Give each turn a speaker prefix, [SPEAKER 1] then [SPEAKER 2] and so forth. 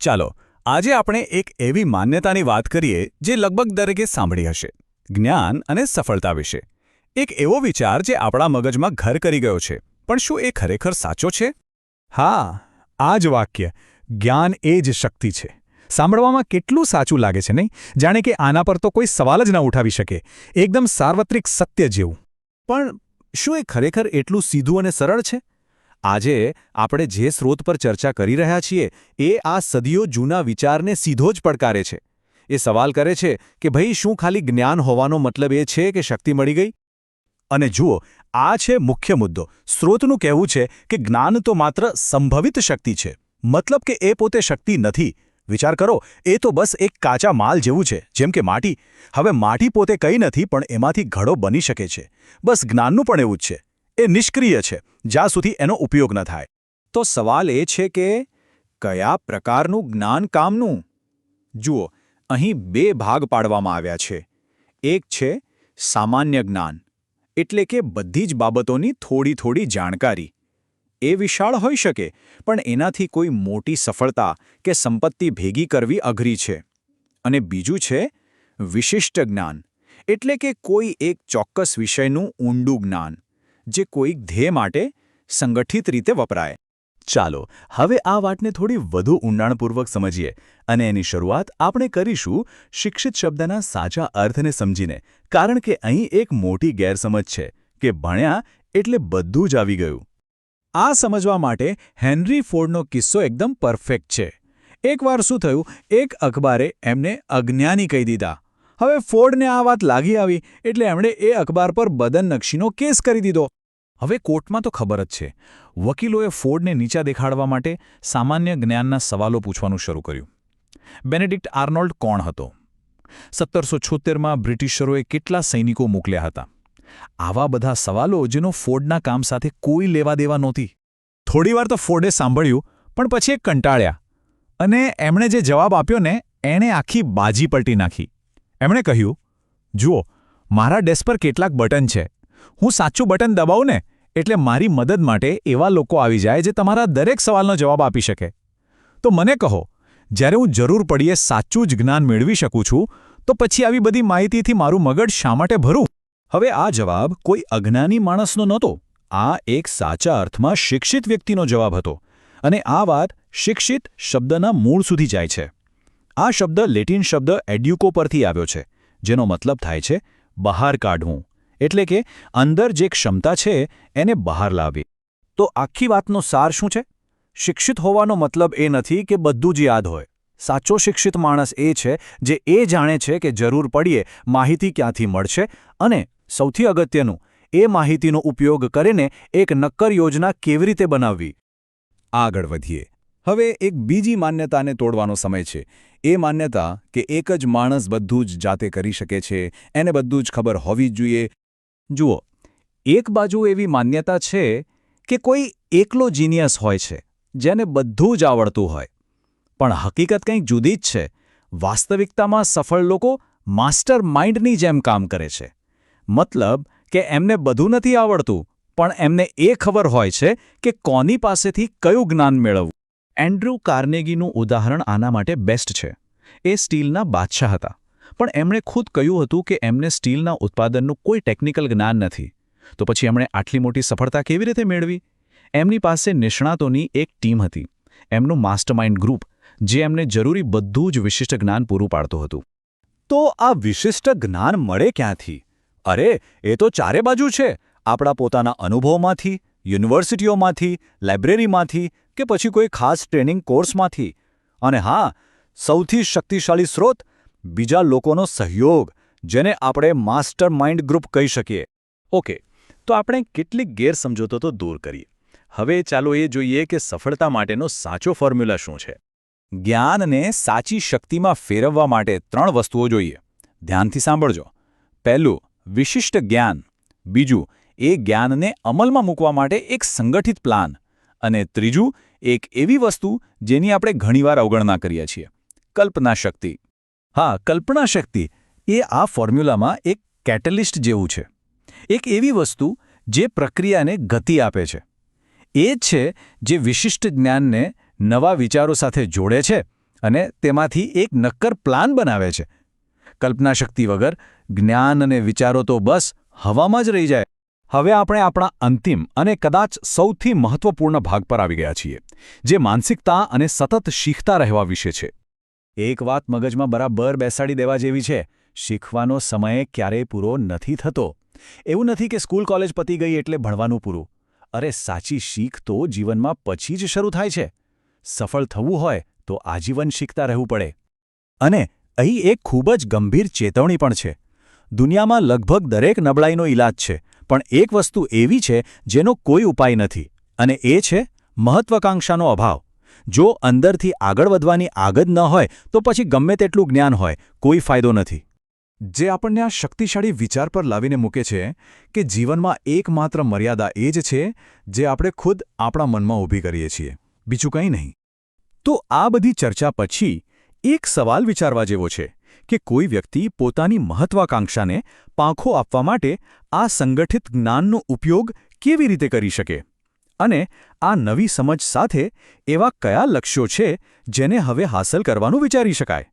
[SPEAKER 1] ચાલો, આજે આપણે એક એવી માન્યતાની વાત કરીએ જે લગભગ દરેકે સાંભળી હશે, જ્ઞાન અને સફળતા વિશે. એક એવો વિચાર જે આપણા મગજમાં ઘર કરી ગયો છે, પણ શું એ ખરેખર સાચો છે?
[SPEAKER 2] હા, આ જ વાક્ય, જ્ઞાન એ જ શક્તિ છે. સાંભળવામાં કેટલું સાચું લાગે છે, નહીં? જાણે કે આના પર તો કોઈ સવાલ જ ન ઉઠાવી શકે, એકદમ સાર્વત્રિક સત્ય જેવું.
[SPEAKER 1] પણ શું એ ખરેખર એટલું સીધું અને સરળ છે? આજે આપણે જે સ્રોત પર ચર્ચા કરી રહ્યા છીએ, એ આ સદીઓ જૂના વિચારને સીધો જ પડકારે છે. એ સવાલ કરે છે કે ભાઈ શું ખાલી જ્ઞાન હોવાનો મતલબ એ છે કે શક્તિ મળી ગઈ? અને જુઓ, આ છે મુખ્ય મુદ્દો. સ્રોતનું કહેવું છે કે જ્ઞાન તો માત્ર સંભવિત શક્તિ છે. મતલબ કે એ પોતે શક્તિ નથી. વિચાર કરો, એ તો બસ એક કાચા માલ જેવું છે, જેમ કે માટી. હવે માટી પોતે કંઈ નથી, પણ એમાંથી ઘડો બની શકે છે. બસ જ્ઞાનનું પણ એવું જ છે. એ નિષ્ક્રિય છે, જ્યાં સુધી એનો ઉપયોગ ન થાય. તો સવાલ એ છે કે, કયા પ્રકારનું જ્ઞાન કામનું? જુઓ, અહીં બે ભાગ પાડવામાં આવ્યા છે. એક છે, સામાન્ય જ્ઞાન, એટલે કે બધી જ બાબતોની થોડી થોડી જાણકારી. એ વિશાળ હોઈ શકે, પણ એનાથી કોઈ મોટી સફળતા કે સંપત્તિ ભેગી કરવી અઘરી છે. અને બીજું છે, વિશિષ્ટ જ્ઞાન, એટલે કે કોઈ એક ચોક્કસ વિષયનું ઊંડું જ્ઞાન. જે કોઈક ધ્યેય માટે સંગઠિત રીતે વપરાય. ચાલો, હવે આ વાતને થોડી વધુ ઊંડાણપૂર્વક સમજીએ અને એની શરૂઆત આપણે કરીશું શિક્ષિત શબ્દના સાચા અર્થને સમજીને. કારણ કે અહીં એક મોટી ગેરસમજ છે કે ભણ્યા એટલે બધું જ આવી ગયું. આ સમજવા માટે હેનરી ફોર્ડનો કિસ્સો એકદમ પરફેક્ટ છે. એકવાર શું થયું? એક અખબારે એમને અજ્ઞાની કહી દીધા. હવે ફોર્ડને આ વાત લાગી આવી એટલે એમણે એ અખબાર પર બદન બદનક્ષીનો કેસ કરી દીધો. હવે કોર્ટમાં તો ખબર જ છે. વકીલોએ ફોર્ડને નીચા દેખાડવા માટે સામાન્ય જ્ઞાનના સવાલો પૂછવાનું શરૂ કર્યું. બેનેડિક્ટ આર્નોલ્ડ કોણ હતો? સત્તરસો છોતેરમાં બ્રિટિશરોએ કેટલા સૈનિકો મોકલ્યા હતા? આવા બધા સવાલો જેનો ફોર્ડના કામ સાથે કોઈ લેવા દેવા નહોતી. થોડીવાર તો ફોર્ડે સાંભળ્યું, પણ પછી એક કંટાળ્યા. અને એમણે જે જવાબ આપ્યો ને, એણે આખી બાજી પલટી નાખી. એમણે કહ્યું, જુઓ, મારા ડેસ્ક પર કેટલાક બટન છે. હું સાચું બટન દબાવું ને, એટલે મારી મદદ માટે એવા લોકો આવી જાય જે તમારા દરેક સવાલનો જવાબ આપી શકે. તો મને કહો, જ્યારે હું જરૂર પડીએ સાચું જ જ્ઞાન મેળવી શકું છું, તો પછી આવી બધી માહિતીથી મારું મગજ શા માટે ભરું? હવે આ જવાબ કોઈ અજ્ઞાની માણસનો નહોતો. આ એક સાચા અર્થમાં શિક્ષિત વ્યક્તિનો જવાબ હતો. અને આ વાત શિક્ષિત શબ્દના મૂળ સુધી જાય છે. આ શબ્દ લેટિન શબ્દ એડ્યુકો પરથી આવ્યો છે, જેનો મતલબ થાય છે, બહાર કાઢવું. એટલે કે, અંદર જે ક્ષમતા છે, એને બહાર લાવવી. તો આખી વાતનો સાર શું છે? શિક્ષિત હોવાનો મતલબ એ નથી કે બધું જ યાદ હોય. સાચો શિક્ષિત માણસ એ છે, જે એ જાણે છે કે જરૂર પડીએ, માહિતી ક્યાંથી મળશે, અને સૌથી અગત્યનું, એ માહિતીનો ઉપયોગ કરીને એક નક્કર યોજના કેવી રીતે બનાવવી. આગળ વધીએ. હવે એક બીજી માન્યતાને તોડવાનો સમય છે. એ માન્યતા કે એક જ માણસ બધું જ જાતે કરી શકે છે, એને બધું જ ખબર હોવી જ જોઈએ. જુઓ, એક બાજુ એવી માન્યતા છે કે કોઈ એકલો જીનિયસ હોય છે, જેને બધું જ આવડતું હોય. પણ હકીકત કંઈક જુદી જ છે. વાસ્તવિકતામાં સફળ લોકો માસ્ટર માઇન્ડની જેમ કામ કરે છે. મતલબ કે એમને બધું નથી આવડતું, પણ એમને એ ખબર હોય છે કે કોની પાસેથી કયું જ્ઞાન મેળવવું. એન્ડ્રુ કાર્નેગીનું ઉદાહરણ આના માટે બેસ્ટ છે. એ સ્ટીલના બાદશાહ હતા. પણ એમણે ખુદ કહ્યું હતું કે એમને સ્ટીલના ઉત્પાદનનું કોઈ ટેકનિકલ જ્ઞાન નથી. તો પછી એમણે આટલી મોટી સફળતા કેવી રીતે મેળવી? એમની પાસે નિષ્ણાતોની એક ટીમ હતી. એમનું માસ્ટરમાઇન્ડ ગ્રુપ, જે એમને જરૂરી બધું જ વિશિષ્ટ જ્ઞાન પૂરું પાડતું હતું. તો આ વિશિષ્ટ જ્ઞાન મળે ક્યાંથી? અરે, એ તો ચારે બાજુ છે. આપણા પોતાના અનુભવમાંથી, યુનિવર્સિટીઓમાંથી, લાઇબ્રેરીમાંથી કે પછી કોઈ ખાસ ટ્રેનિંગ કોર્સમાંથી? અને હા, સૌથી શક્તિશાળી સ્રોત બીજા લોકોનો સહયોગ, જેને આપણે માસ્ટર માઇન્ડ ગ્રુપ કહી શકીએ. ઓકે, તો આપણે કેટલીક ગેરસમજોતો તો દૂર કરીએ. હવે ચાલો એ જોઈએ કે સફળતા માટેનો સાચો ફોર્મ્યુલા શું છે. જ્ઞાનને સાચી શક્તિમાં ફેરવવા માટે ત્રણ વસ્તુઓ જોઈએ. ધ્યાનથી સાંભળજો. પહેલું, વિશિષ્ટ જ્ઞાન. બીજું, એ જ્ઞાનને અમલમાં મૂકવા માટે એક સંગઠિત પ્લાન. અને ત્રીજું એક એવી વસ્તુ જેની આપણે ઘણીવાર અવગણના કરીએ છીએ. કલ્પના શક્તિ. હા, કલ્પના શક્તિ એ આ ફોર્મ્યુલામાં એક કેટલિસ્ટ જેવું છે. એક એવી વસ્તુ જે પ્રક્રિયાને ગતિ આપે છે. એ છે જે વિશિષ્ટ જ્ઞાનને નવા વિચારો સાથે જોડે છે અને તેમાંથી એક નક્કર પ્લાન બનાવે છે. કલ્પનાશક્તિ વગર જ્ઞાન અને વિચારો તો બસ હવામાં જ રહી જાય.
[SPEAKER 2] હવે આપણે આપણા અંતિમ અને કદાચ સૌથી મહત્વપૂર્ણ ભાગ પર આવી ગયા છીએ, જે માનસિકતા અને સતત શીખતા રહેવા વિશે છે.
[SPEAKER 1] એક વાત મગજમાં બરાબર બેસાડી દેવા જેવી છે, શીખવાનો સમય ક્યારેય પૂરો નથી થતો. એવું નથી કે સ્કૂલ કોલેજ પતી ગઈ એટલે ભણવાનું પૂરું. અરે સાચી શીખ તો જીવનમાં પછી જ શરૂ થાય છે. સફળ થવું હોય તો આજીવન શીખતા રહેવું પડે. અને અહીં એક ખૂબ જ ગંભીર ચેતવણી પણ છે. દુનિયામાં લગભગ દરેક નબળાઈનો ઈલાજ છે. પણ એક વસ્તુ એવી છે જેનો કોઈ ઉપાય નથી, અને એ છે મહત્વાકાંક્ષાનો અભાવ. જો અંદરથી આગળ વધવાની આગદ ન હોય, તો પછી ગમે તેટલું જ્ઞાન હોય, કોઈ ફાયદો નથી.
[SPEAKER 2] જે આપણને આ શક્તિશાળી વિચાર પર લાવીને મૂકે છે કે જીવનમાં એકમાત્ર મર્યાદા એ જ છે જે આપણે ખુદ આપણા મનમાં ઊભી કરીએ છીએ. બીજું કંઈ નહીં. તો આ બધી ચર્ચા પછી એક સવાલ વિચારવા જેવો છે. કે કોઈ વ્યક્તિ પોતાની મહત્વાકાંક્ષાને પાંખો આપવા માટે આ સંગઠિત જ્ઞાનનો ઉપયોગ કેવી રીતે કરી શકે? અને આ નવી સમજ સાથે એવા કયા લક્ષ્યો છે જેને હવે હાંસલ કરવાનું વિચારી શકાય?